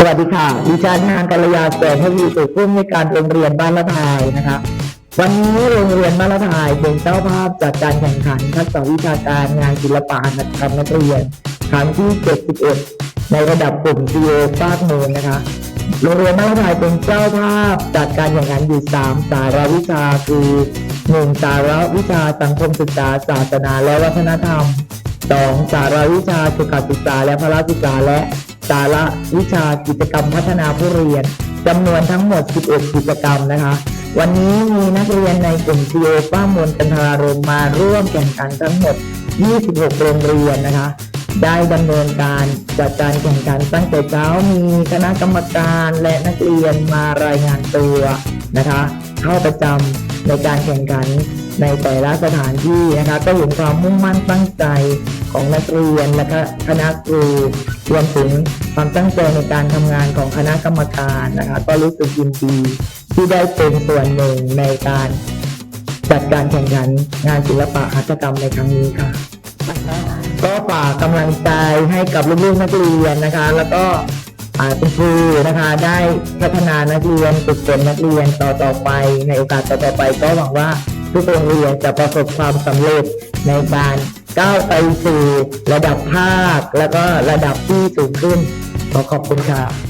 สวัสดีค่ะ ดิฉันนางกัลยาแสงทวีสุขผู้อำนการโรงเรียนบ้านละทายนะคะ วันนี้โรงเรียนบ้านละทายเป็นเจ้าภาพจัดการแข่งขันทักษะวิชาการงานศิลปะหัตถกรรมนักเรียนครั้งที่ 71 ในระดับกลุ่ม CA ภาคเมืองนะคะ โรงเรียนบ้านละทายเป็นเจ้าภาพจัดการแข่งขันอยู่ 3 สาระวิชาคือ 1. สาระวิชาสังคมศึกษาศาสนาและวัฒนธรรมสองสาระวิชาสุขศึกษาและพละศึกษาและ สาระวิชากิจกรรมพัฒนาผู้เรียนจำนวนทั้งหมด 11 กิจกรรมนะคะ วันนี้มีนักเรียนในกลุ่ม c ีโอป้ามวลกันทรารมมาร่วมแข่งขันทั้งหมด 26 โรงเรียนนะคะ ได้ดำเนินการจัดการแข่งขันตั้งแต่เช้ามีคณะกรรมการและนักเรียนมารายงานตัวนะคะ เข้าประจำในการแข่งขันในแต่ละสถานที่นะคะ ก็เห็นความมุ่งมั่นตั้งใจ ของนักเรียนและคณะครูรวมถึงความตั้งใจในการทำงานของคณะกรรมการนะคะ ก็รู้สึกยินดีที่ได้เป็นส่วนหนึ่งในการจัดการแข่งขันงานศิลปะหัตถกรรมในครั้งนี้ค่ะ ก็ฝากกำลังใจให้กับลูกๆนักเรียนนะคะ แล้วก็อ่าคุณครูนะคะได้พัฒนานักเรียนฝึกฝนนักเรียนต่อต่อๆไป ในโอกาสต่อๆไปก็หวังว่า ทุกโรงเรียนจะประสบความสำเร็จในการก้าวไปสู่ระดับภาค แล้วก็ระดับที่สูงขึ้นขอขอบคุณค่ะ